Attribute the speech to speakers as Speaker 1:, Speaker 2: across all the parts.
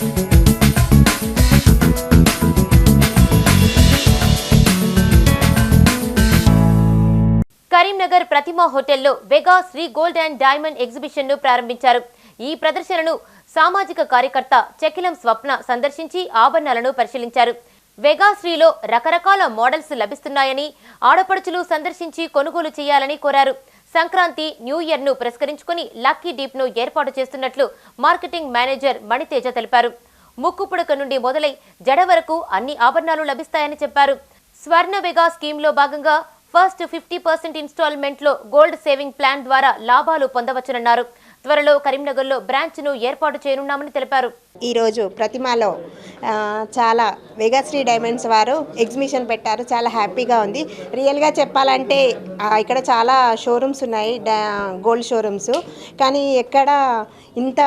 Speaker 1: కరీంనగర్ ప్రతిమా హోటల్లో Vega Sri gold and diamond ఎగ్జిబిషన్ను ప్రారంభించారు. ఈ ప్రదర్శనను సామాజిక కార్యకర్త చెక్కిలం స్వప్న సందర్శించి ఆభరణాలను పరిశీలించారు. వెగాశ్రీలో రకరకాల మోడల్స్ లభిస్తున్నాయని ఆడపడుచులు సందర్శించి కొనుగోలు చేయాలని కోరారు. సంక్రాంతి న్యూ ఇయర్ను పురస్కరించుకుని లక్కీ డీప్ను ఏర్పాటు చేస్తున్నట్లు మార్కెటింగ్ మేనేజర్ మణితేజ తెలిపారు. ముక్కు పుడక నుండి మొదలై జడ వరకు అన్ని ఆభరణాలు లభిస్తాయని చెప్పారు. స్వర్ణ వెగా స్కీమ్లో భాగంగా ఫస్ట్ ఫిఫ్టీ పర్సెంట్ ఇన్స్టాల్మెంట్లో గోల్డ్ సేవింగ్ ప్లాన్ ద్వారా లాభాలు పొందవచ్చునన్నారు. త్వరలో కరీంనగర్లో బ్రాంచ్ను ఏర్పాటు చేయనున్నామని తెలిపారు.
Speaker 2: ఈరోజు ప్రతిమలో చాలా వెగాశ్రీ డైమండ్స్ వారు ఎగ్జిబిషన్ పెట్టారు. చాలా హ్యాపీగా ఉంది. రియల్గా చెప్పాలంటే ఇక్కడ చాలా షోరూమ్స్ ఉన్నాయి గోల్డ్ షోరూమ్స్ కానీ ఎక్కడ ఇంత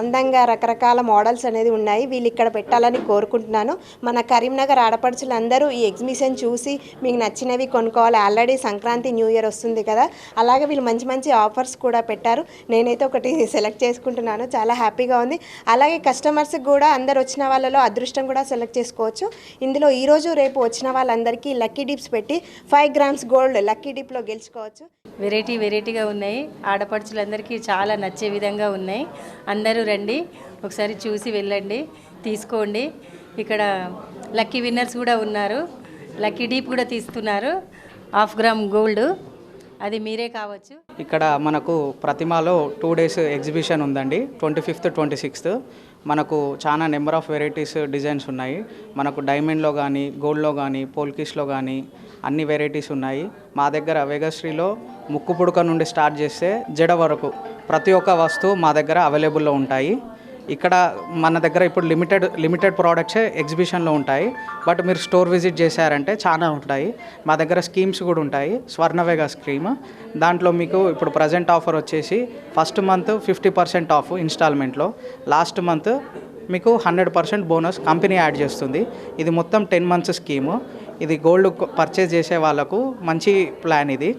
Speaker 2: అందంగా రకరకాల మోడల్స్ అనేది ఉన్నాయి వీళ్ళు ఇక్కడ పెట్టాలని కోరుకుంటున్నాను. మన కరీంనగర్ ఆడపడుచులందరూ ఈ ఎగ్జిబిషన్ చూసి మీకు నచ్చినవి కొనుక్కోవాలి. ఆల్రెడీ సంక్రాంతి న్యూ ఇయర్ వస్తుంది కదా. అలాగే వీళ్ళు మంచి మంచి ఆఫర్స్ కూడా పెట్టారు. నేను నేనైతే ఒకటి సెలెక్ట్ చేసుకుంటున్నాను. చాలా హ్యాపీగా ఉంది. అలాగే కస్టమర్స్కి కూడా అందరు వచ్చిన వాళ్ళలో అదృష్టం కూడా సెలెక్ట్ చేసుకోవచ్చు. ఇందులో ఈరోజు రేపు వచ్చిన వాళ్ళందరికీ లక్కీ డిప్స్ పెట్టి ఫైవ్ గ్రామ్స్ గోల్డ్ లక్కీ డిప్లో గెలుచుకోవచ్చు.
Speaker 3: వెరైటీ వెరైటీగా ఉన్నాయి. ఆడపడుచులందరికీ చాలా నచ్చే విధంగా ఉన్నాయి. అందరూ రండి. ఒకసారి చూసి వెళ్ళండి. తీసుకోండి. ఇక్కడ లక్కీ విన్నర్స్ కూడా ఉన్నారు. లక్కీ డీప్ కూడా తీస్తున్నారు. Half gram gold. అది మీరే కావచ్చు.
Speaker 4: ఇక్కడ మనకు ప్రతిమలో టూ డేస్ ఎగ్జిబిషన్ ఉందండి. ట్వంటీ ఫిఫ్త్ ట్వంటీ సిక్స్త్ మనకు చాలా నెంబర్ ఆఫ్ వెరైటీస్ డిజైన్స్ ఉన్నాయి. మనకు డైమండ్లో కానీ గోల్డ్లో కానీ పోల్కిష్లో కానీ అన్ని వెరైటీస్ ఉన్నాయి. మా దగ్గర వేగశ్రీలో ముక్కు పుడక నుండి స్టార్ట్ చేస్తే జడ వరకు ప్రతి ఒక్క వస్తువు మా దగ్గర అవైలబుల్లో ఉంటాయి. ఇక్కడ మన దగ్గర ఇప్పుడు లిమిటెడ్ లిమిటెడ్ ప్రోడక్ట్సే ఎగ్జిబిషన్లో ఉంటాయి. బట్ మీరు స్టోర్ విజిట్ చేశారంటే చాలా ఉంటాయి. మా దగ్గర స్కీమ్స్ కూడా ఉంటాయి. స్వర్ణవేగ స్కీమ్. దాంట్లో మీకు ఇప్పుడు ప్రజెంట్ ఆఫర్ వచ్చేసి first month fifty percent of ఇన్స్టాల్మెంట్లో last month మీకు hundred percent bonus company add చేస్తుంది. ఇది మొత్తం టెన్ మంత్స్ స్కీము ఇది గోల్డ్ పర్చేజ్ చేసే వాళ్ళకు మంచి ప్లాన్ ఇది.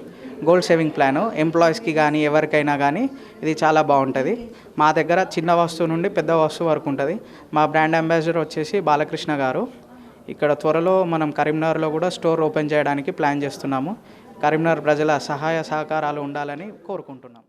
Speaker 4: Gold saving plan. ఎంప్లాయీస్కి కానీ ఎవరికైనా కానీ ఇది చాలా బాగుంటుంది. మా దగ్గర చిన్న వస్తువు నుండి పెద్ద వస్తువు వరకు ఉంటుంది. మా బ్రాండ్ అంబాసిడర్ వచ్చేసి బాలకృష్ణ గారు. ఇక్కడ త్వరలో మనం కరీంనగర్లో కూడా స్టోర్ ఓపెన్ చేయడానికి ప్లాన్ చేస్తున్నాము. కరీంనగర్ ప్రజల సహాయ సహకారాలు ఉండాలని కోరుకుంటున్నాం.